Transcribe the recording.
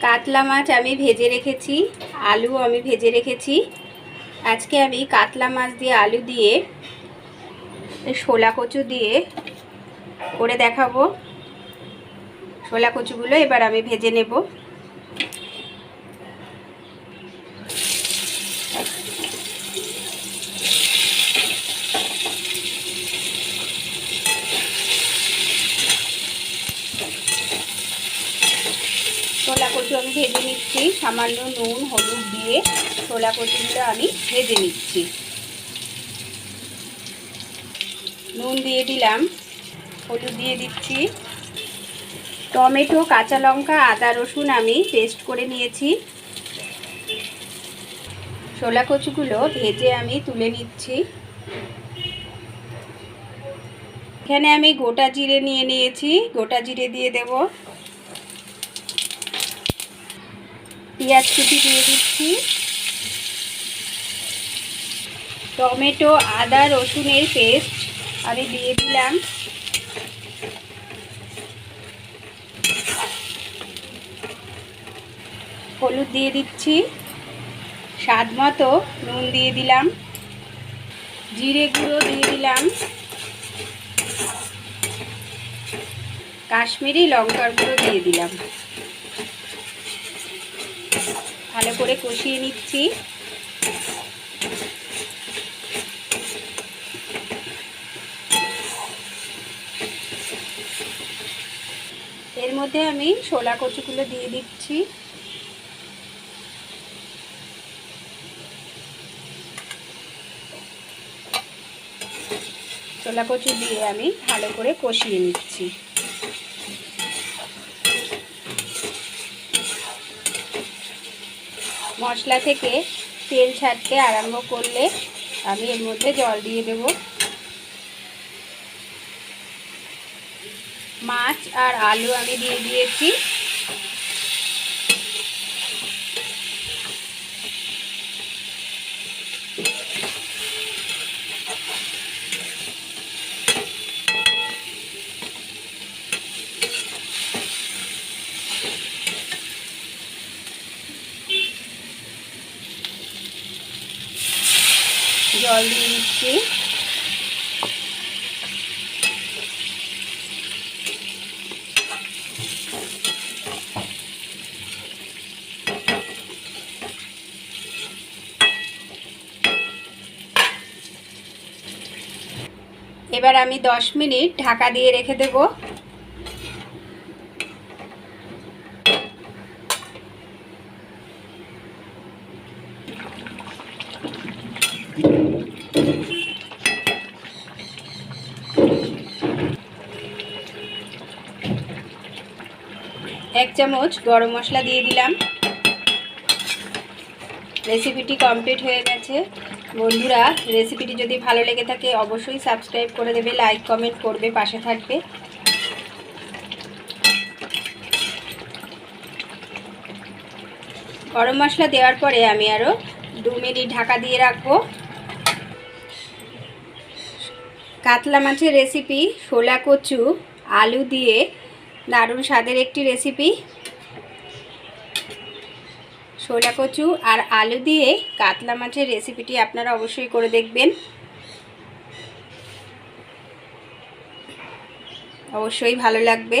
কাতলা মাছ আমি ভেজে রেখেছি, আলু আমি ভেজে রেখেছি। আজকে আমি কাতলা মাছ দিয়ে আলু দিয়ে শোলা কচু দিয়ে করে দেখাবো। শোলা কচুগুলো এবার আমি ভেজে নেব। ছোলা কচু আমি ভেজে নিচ্ছি। সামান্য নুন, হলুদ দিয়ে ছোলা কচুগুলো আমি ভেজে নিচ্ছি। নুন দিয়ে দিলাম, হলুদ দিয়ে দিচ্ছি। টমেটো, কাঁচা লঙ্কা, আদা, রসুন আমি পেস্ট করে নিয়েছি। ছোলা কচুগুলো ভেজে আমি তুলে নিচ্ছি। এখানে আমি গোটা জিরে নিয়ে নিয়েছি। গোটা জিরে দিয়ে দেব। পেঁয়াজ কুচি দিয়ে দিচ্ছি। টমেটো, আদা, রসুনের পেস্ট আমি দিয়ে দিলাম। হলুদ দিয়ে দিচ্ছি। স্বাদ মতো নুন দিয়ে দিলাম। জিরে গুঁড়ো দিয়ে দিলাম। কাশ্মীরি লঙ্কার গুঁড়ো দিয়ে দিলাম। ভালো করে কষিয়ে নিচ্ছি। এর মধ্যে আমি শোলা কচুগুলো দিয়ে দিচ্ছি। ছোলা কচু দিয়ে আমি ভালো করে কষিয়ে নিচ্ছি। মশলা থেকে তেল ছাড়তে আরম্ভ করলে আমি এর মধ্যে জল দিয়ে দেব। মাছ আর আলু আমি দিয়ে দিয়েছি। জল দিয়ে দিচ্ছি এবার আমি দশ মিনিট ঢাকা দিয়ে রেখে দেব। এক চামচ গরম মশলা দিয়ে দিলাম। রেসিপিটি কমপ্লিট হয়ে গেছে। বন্ধুরা রেসিপিটি যদি ভালো লেগে থাকে, অবশ্যই সাবস্ক্রাইব করে দেবে লাইক কমেন্ট করবে, পাশে থাকবে। গরম মশলা দেওয়ার পরে আমি আরও দু মিনিট ঢাকা দিয়ে রাখব। কাতলা মাছের রেসিপি শোলা কচু, আলু দিয়ে দারুণ স্বাদের একটি রেসিপি শোলা কচু আর আলু দিয়ে কাতলা মাছের রেসিপিটি আপনারা অবশ্যই করে দেখবেন। অবশ্যই ভালো লাগবে।